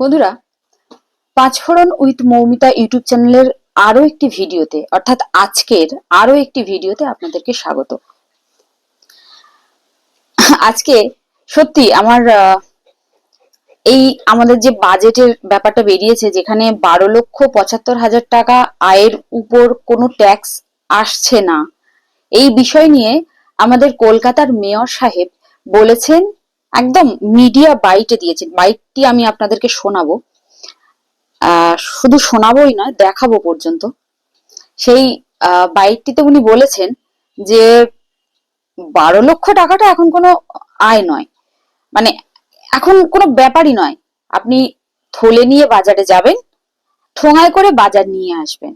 বন্ধুরা, পাঁচফোড়ন with Moumita YouTube চ্যানেলের আরও একটি ভিডিওতে, অর্থাৎ আজকের আরও একটি ভিডিওতে আপনাদেরকে স্বাগত। আজকে সত্যি আমার এই আমাদের যে বাজেটের ব্যাপারটা বেরিয়েছে, যেখানে বারো লক্ষ পঁচাত্তর হাজার টাকা আয়ের উপর কোনো ট্যাক্স আসছে না, এই বিষয় নিয়ে আমাদের কলকাতার মেয়র সাহেব বলেছেন একদম মিডিয়া বাইটে দিয়েছেন। বাইটটি আমি আপনাদেরকে শোনাবো। শুধু শোনাবোই নয়, দেখাবো পর্যন্ত। সেই বাইটটিতে উনি বলেছেন যে, বারো লক্ষ টাকাটা এখন কোনো আয় নয়। মানে এখন কোনো ব্যাপারই নয়। আপনি থলে নিয়ে বাজারে যাবেন, ঠোঙায় করে বাজার নিয়ে আসবেন।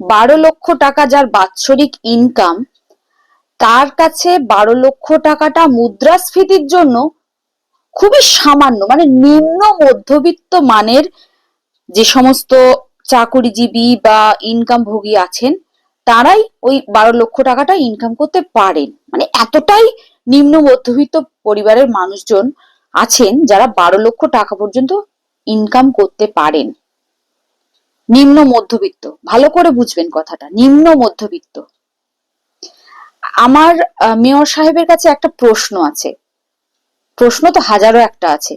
বারো লক্ষ টাকা যার বাৎসরিক ইনকাম তার কাছে বারো লক্ষ টাকাটা মুদ্রাস্ফীতির জন্য খুবই সামান্য মানে নিম্ন মধ্যবিত্ত মানের যে সমস্ত চাকুরিজীবী বা ইনকাম ভোগী আছেন, তারাই ওই বারো লক্ষ টাকাটা ইনকাম করতে পারেন। মানে এতটাই নিম্ন মধ্যবিত্ত পরিবারের মানুষজন আছেন যারা বারো লক্ষ টাকা পর্যন্ত ইনকাম করতে পারেন। নিম্ন মধ্যবিত্ত, ভালো করে বুঝবেন কথাটা, নিম্ন মধ্যবিত্ত। আমার মেয়র সাহেবের কাছে একটা প্রশ্ন আছে। প্রশ্ন তো হাজারো একটা আছে।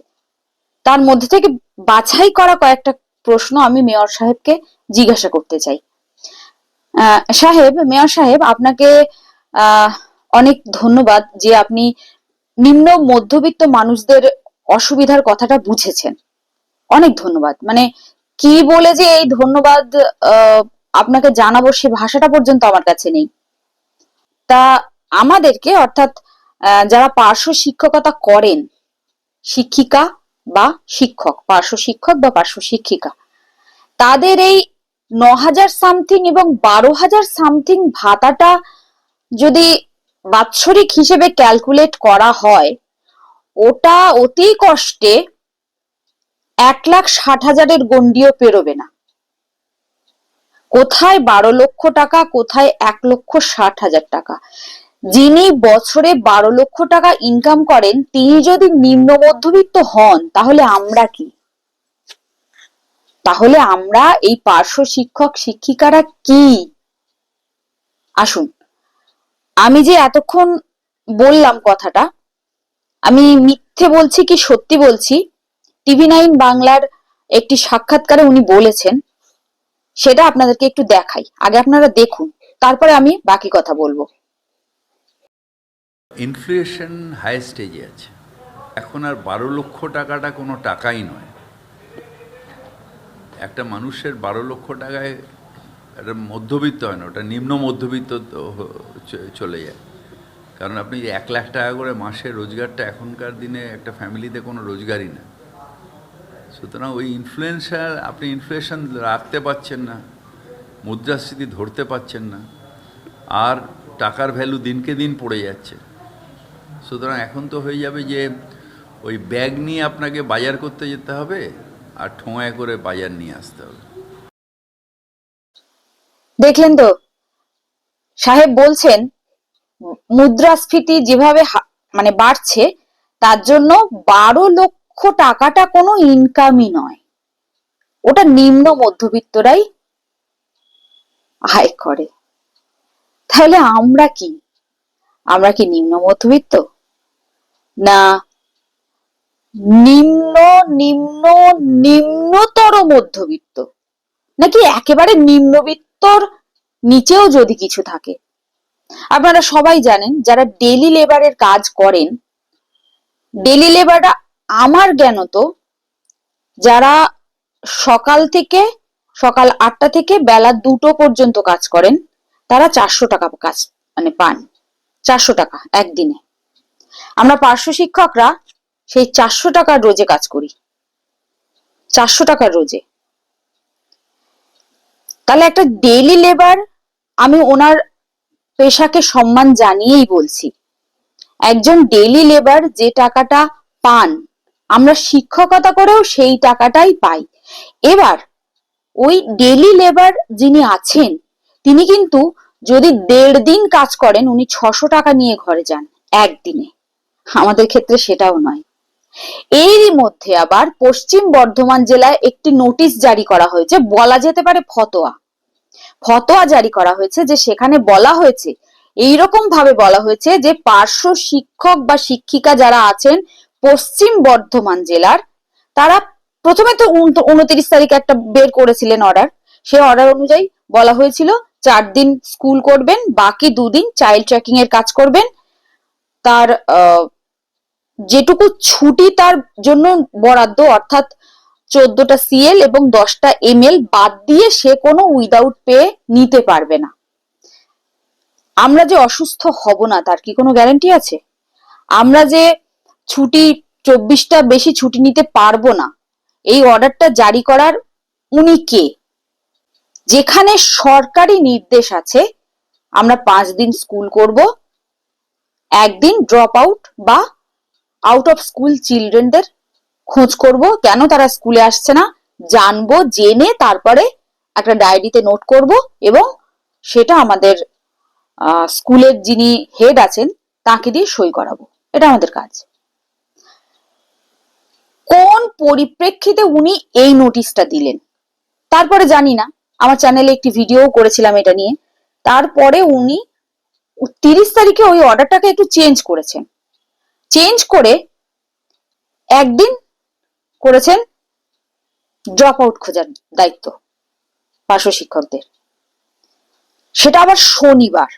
তার মধ্যে থেকে বাছাই করা কয়েকটা প্রশ্ন আমি মেয়র সাহেবকে জিজ্ঞাসা করতে চাই। সাহেব, মেয়র সাহেব, আপনাকে অনেক ধন্যবাদ যে আপনি নিম্ন মধ্যবিত্ত মানুষদের অসুবিধার কথাটা বুঝেছেন। অনেক ধন্যবাদ। মানে কি বলে যে এই ধন্যবাদ আপনাকে জানাব সে ভাষাটা পর্যন্ত আমার কাছে নেই। তা আমাদেরকে, অর্থাৎ যারা পার্শ্ব শিক্ষকতা করেন, শিক্ষিকা বা শিক্ষক, পার্শ্ব শিক্ষক বা পার্শ্ব শিক্ষিকা, তাদের এই ন হাজার সামথিং এবং বারো হাজার সামথিং ভাতাটা যদি বাৎসরিক হিসেবে ক্যালকুলেট করা হয়, ওটা অতি কষ্টে এক লাখ ষাট হাজারের গন্ডিও পেরোবে না। কোথায় বারো লক্ষ টাকা, কোথায় এক লক্ষ ষাট হাজার টাকা। যিনি বছরে বারো লক্ষ টাকা ইনকাম করেন, তিনি যদি নিম্ন মধ্যবিত্ত হন, তাহলে আমরা কি? তাহলে আমরা এই পার্শ্ব শিক্ষক শিক্ষিকারা কি? আসুন, আমি যে এতক্ষণ বললাম কথাটা, আমি মিথ্যে বলছি কি সত্যি বলছি? টিভি নাইন বাংলার একটি সাক্ষাৎকারে উনি বলেছেন সেটা আপনাদেরকে একটু দেখাই। আগে আপনারা দেখুন, তারপরে আমি বাকি কথা বলব। ইনফ্লেশন হাই স্টেজে আছে। এখন আর বারো লক্ষ টাকাটা কোনো টাকাই নয়। একটা মানুষের বারো লক্ষ টাকায় একটা মধ্যবিত্ত হয় না, ওটা নিম্ন মধ্যবিত্ত চলে যায়। কারণ আপনি এক লাখ টাকা করে মাসে রোজগারটা এখনকার দিনে একটা ফ্যামিলিতে কোনো রোজগারই না। সুতরাং ওই ইনফ্লুয়েন্সার আপনি ইনফ্লেশন রাখতে পারছেন না, মুদ্রাস্ফীতি ধরতে পারছেন না, আর টাকার ভ্যালু দিনকে দিন পড়ে যাচ্ছে। সুতরাং এখন তো হয়ে যাবে যে ওই ব্যাগ নিয়ে আপনাকে বাজার করতে যেতে হবে, আর ঠোঁয়ায় করে বাজার নিয়ে আসতে হবে। দেখলেন তো, সাহেব বলছেন, মুদ্রাস্ফীতি যেভাবে মানে বাড়ছে, তার জন্য বারো লক্ষ টাকাটা কোনো ইনকামই নয়। ওটা নিম্ন মধ্যবিত্তরাই আয় করে। তাহলে আমরা কি? আমরা কি নিম্ন মধ্যবিত্ত? না, নিম্ন নিম্ন, নিম্নতর মধ্যবিত্ত। নাকি একেবারে নিম্নবিত্তর নিচেও যদি কিছু থাকে? আপনারা সবাই জানেন, যারা ডেলি লেবারের কাজ করেন ডেলি লেবাররা আমার জ্ঞানত যারা সকাল থেকে, সকাল আটটা থেকে বেলা দুটো পর্যন্ত কাজ করেন, তারা চারশো টাকা কাজ মানে পান। চারশো টাকা একদিনে। আমরা পার্শ্ব শিক্ষকরা সেই চারশো টাকার রোজে কাজ করি। চারশো টাকার রোজে। তাহলে একটা ডেইলি লেবার আমি ওনার পেশাকে সম্মান জানিয়েই বলছি। একজন ডেইলি লেবার যে টাকাটা পান আমরা শিক্ষকতা করেও সেই টাকাটাই পাই। এবার ওই ডেইলি লেবার যিনি আছেন, তিনি কিন্তু যদি দেড় দিন কাজ করেন, উনি ছশো টাকা নিয়ে ঘরে যান একদিনে। আমাদের ক্ষেত্রে সেটাও নয়। এরই মধ্যে আবার পশ্চিম বর্ধমান জেলায় একটি নোটিশ জারি করা হয়েছে, বলা যেতে পারে ফতোয়া। ফতোয়া জারি করা হয়েছে যে সেখানে বলা হয়েছে এইরকম ভাবে বলা হয়েছে যে পার্শ্ব শিক্ষক বা শিক্ষিকা যারা আছেন পশ্চিম বর্ধমান জেলার। তারা প্রথমে তো উন- উনত্রিশ তারিখে একটা বের করেছিলেন অর্ডার সে অর্ডার অনুযায়ী বলা হয়েছিল, চার দিন স্কুল করবেন, বাকি দুদিন চাইল্ড ট্র্যাকিং এর কাজ করবেন। তার যেটুকু ছুটি তার জন্য বরাদ্দ, অর্থাৎ চোদ্দটা সিএল এবং দশটা এমএল বাদ দিয়ে সে কোনো উইদাউট পে নিতে পারবে না। আমরা যে অসুস্থ হব না, তার কি কোনো গ্যারান্টি আছে? আমরা যে ছুটি, চব্বিশটা বেশি ছুটি নিতে পারব না। এই অর্ডারটা জারি করার উনি কে? যেখানে সরকারি নির্দেশ আছে, আমরা পাঁচ দিন স্কুল করব। একদিন ড্রপ আউট বা আউট অফ স্কুল চিলড্রেনদের খোঁজ করব। কেন তারা স্কুলে আসছে না? জানব, জেনে তারপরে একটা ডায়েরিতে নোট করব এবং সেটা আমাদের স্কুলের যিনি হেড আছেন, তাকে দিয়ে সই করাবো। এটা আমাদের কাজ। কোন পরিপ্রেক্ষিতে উনি এই নোটিশটা দিলেন? তারপরে জানি না। আমার চ্যানেলে একটি ভিডিও করেছিলাম এটা নিয়ে। তারপরে উনি তিরিশ তারিখে ওই অর্ডারটাকে একটু চেঞ্জ করেছেন। চেঞ্জ করে একদিন করেছেন ড্রপ আউট খোঁজার দায়িত্ব পার্শ্ব শিক্ষকদের। সেটা আবার শনিবার।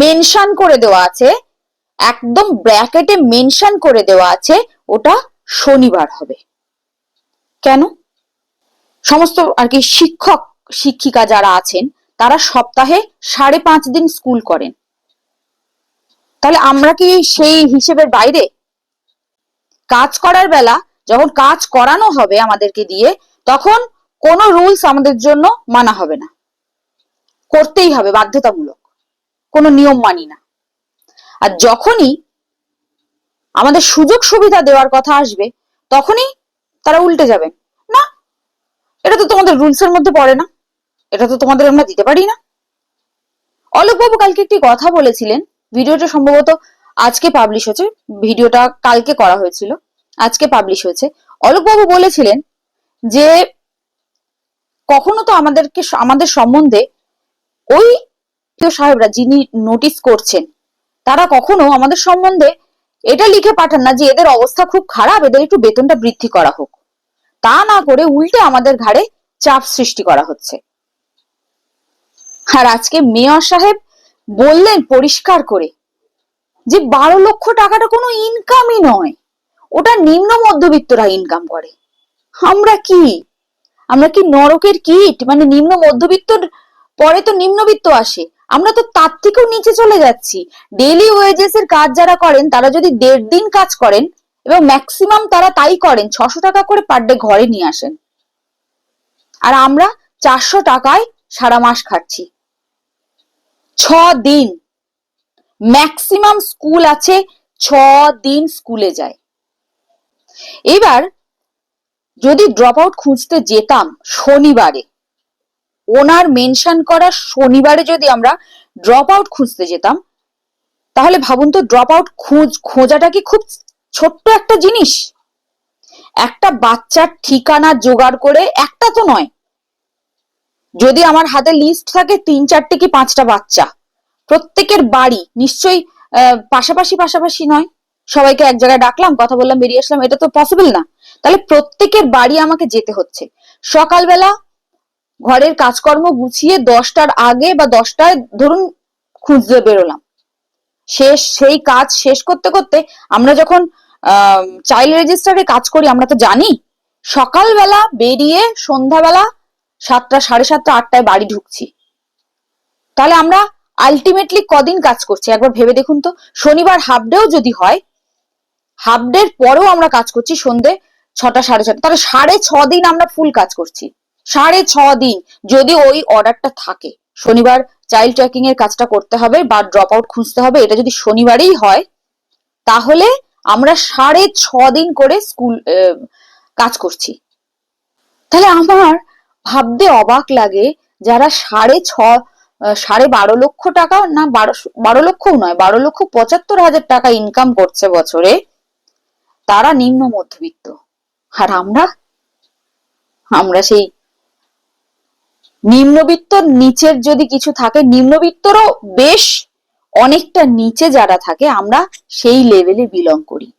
মেনশন করে দেওয়া আছে, একদম ব্র্যাকেটে মেনশন করে দেওয়া আছে, ওটা শনিবার হবে। কেন? সমস্ত আর কি শিক্ষক, শিক্ষিকা যারা আছেন, তারা সপ্তাহে সাড়ে পাঁচ দিন স্কুল করেন। তাহলে আমরা কি সেই হিসেবের বাইরে? কাজ করার বেলা যখন কাজ করানো হবে আমাদেরকে দিয়ে, তখন কোনো রুলস আমাদের জন্য মানা হবে না। করতেই হবে, বাধ্যতামূলক। কোনো নিয়ম মানি না। আর যখনই আমাদের সুযোগ সুবিধা দেওয়ার কথা আসবে, তখনই তারা উল্টে যাবেন না, এটা তো তোমাদের রুলস এর মধ্যে পড়ে না। এটা তো তোমাদের আমরা দিতে পারি না। অলোকবাবু কালকে একটি কথা বলেছিলেন। ভিডিওটা সম্ভবত আজকে পাবলিশ হয়েছে। ভিডিওটা কালকে করা হয়েছিল। আজকে পাবলিশ হয়েছে। অলোকবাবু বলেছিলেন যে, কখনো তো আমাদেরকে আমাদের সম্বন্ধে ওই সাহেবরা যিনি নোটিস করছেন, তারা কখনো আমাদের সম্বন্ধে এটা লিখে পাঠান না যে এদের অবস্থা খুব খারাপ, এদের একটু বেতনটা বৃদ্ধি করা হোক। তা না করে উল্টে আমাদের ঘাড়ে চাপ সৃষ্টি করা হচ্ছে। আর আজকে মেয়র সাহেব বললেন পরিষ্কার করে যে বারো লক্ষ টাকাটা কোনো ইনকামই নয়, ওটা নিম্ন মধ্যবিত্তরা ইনকাম করে। আমরা কি? আমরা কি নরকের কিট? মানে নিম্ন মধ্যবিত্তর পরে তো নিম্নবিত্ত আসে। আমরা তো তার থেকেও নিচে চলে যাচ্ছি। ডেইলি ওয়েজেস এর কাজ যারা করেন, তারা যদি দেড় দিন কাজ করেন, এবং ম্যাক্সিমাম তারা তাই করেন, ছশো টাকা করে পার ডে ঘরে নিয়ে আসেন। আর আমরা চারশো টাকায় সারা মাস খাচ্ছি। ছ দিন। ম্যাক্সিমাম স্কুল আছে, ছ দিন স্কুলে যায়। এবার যদি ড্রপ আউট খুঁজতে যেতাম শনিবারে ওনার মেনশন করা শনিবারে যদি আমরা ড্রপ আউট খুঁজতে যেতাম, তাহলে ভাবুন তো ড্রপ আউট খোঁজ, খোঁজাটা কি খুব ছোট্ট একটা জিনিস? একটা বাচ্চার ঠিকানা জোগাড় করে একটা তো নয়। যদি আমার হাতে লিস্ট থাকে তিন, চারটে কি পাঁচটা বাচ্চা, প্রত্যেকের বাড়ি, নিশ্চয়ই পাশাপাশি পাশাপাশি নয়। সবাইকে এক জায়গায় ডাকলাম, কথা বললাম, বেরিয়ে আসলাম, এটা তো পসিবল না। তাহলে প্রত্যেকের বাড়ি আমাকে যেতে হচ্ছে। সকালবেলা ঘরের কাজকর্ম গুছিয়ে দশটার আগে বা দশটায় ধরুন খুঁজতে বেরোলাম। শেষ, সেই কাজ শেষ করতে করতে আমরা যখন চাইল্ড রেজিস্টারে কাজ করি, আমরা তো জানি, সকালবেলা বেরিয়ে সন্ধ্যাবেলা সাতটা, সাড়ে সাতটা, আটটায় বাড়ি ঢুকছি। তাহলে আমরা আলটিমেটলি কদিন কাজ করছি? একবার ভেবে দেখুন তো। শনিবার হাফ ডেও যদি হয় হাফ ডের পরেও আমরা কাজ করছি সন্ধে ছটা, সাড়ে ছটা। তাহলে সাড়ে ছ দিন আমরা ফুল কাজ করছি। সাড়ে ছ দিন যদি ওই অর্ডারটা থাকে। শনিবার চাইল্ড ট্র্যাকিং এর কাজটা করতে হবে বা ড্রপ আউট খুঁজতে হবে, এটা যদি শনিবারেই হয়, তাহলে আমরা সাড়ে ছ দিন করে স্কুল কাজ করছি। তাহলে আমার ভাবতে অবাক লাগে যারা সাড়ে ছ সাড়ে বারো লক্ষ টাকা না বারো বারো লক্ষও নয়, বারো লক্ষ পঁচাত্তর হাজার টাকা ইনকাম করছে বছরে, তারা নিম্ন মধ্যবিত্ত। আর আমরা? আমরা সেই নিম্নবিত্ত নিচের যদি কিছু থাকে, নিম্নবিত্তরও বেশ অনেকটা নিচে যারা থাকে, আমরা সেই লেভেলে বিলং করি।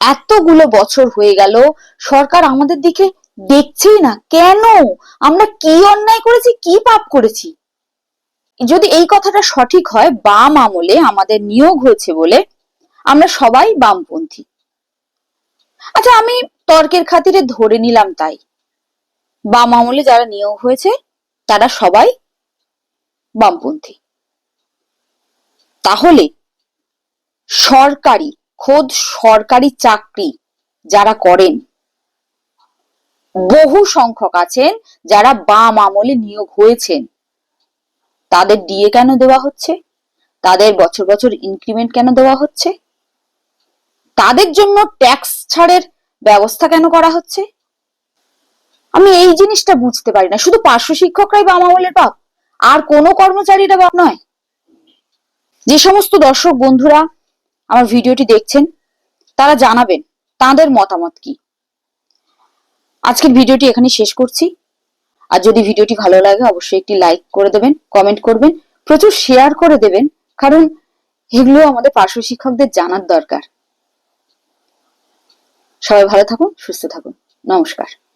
এতগুলো বছর হয়ে গেল, সরকার আমাদের দিকে দেখছেই না। কেন? আমরা কি অন্যায় করেছি, কি পাপ করেছি? যদি এই কথাটা সঠিক হয়, বাম আমলে আমাদের নিয়োগ হয়েছে বলে আমরা সবাই বামপন্থী। আচ্ছা আমি তর্কের খাতিরে ধরে নিলাম তাই। বাম আমলে যারা নিয়োগ হয়েছে, তারা সবাই বামপন্থী। তাহলে সরকারি, খোদ সরকারি চাকরি যারা করেন, বহু সংখ্যক আছেন যারা বাম আমলে নিয়োগ হয়েছেন। তাদের ডিএ কেন দেওয়া হচ্ছে? তাদের বছর বছর ইনক্রিমেন্ট কেন দেওয়া হচ্ছে? তাদের জন্য ট্যাক্স ছাড়ের ব্যবস্থা কেন করা হচ্ছে? আমি এই জিনিসটা বুঝতে পারি না। শুধু পার্শ্ব শিক্ষকরাই বাম আমলের বাপ আর কোনো কর্মচারীরা বাপ নয়। যে সমস্ত দর্শক বন্ধুরা আমার ভিডিওটি দেখছেন, তারা জানাবেন তাদের মতামত কি। আজকের ভিডিওটি এখানে শেষ করছি। আর যদি ভিডিওটি ভালো লাগে, অবশ্যই একটি লাইক করে দেবেন, কমেন্ট করবেন, প্রচুর শেয়ার করে দেবেন, কারণ এগুলো আমাদের পার্শ্ব শিক্ষকদের জানার দরকার। সবাই ভালো থাকুন, সুস্থ থাকুন। নমস্কার।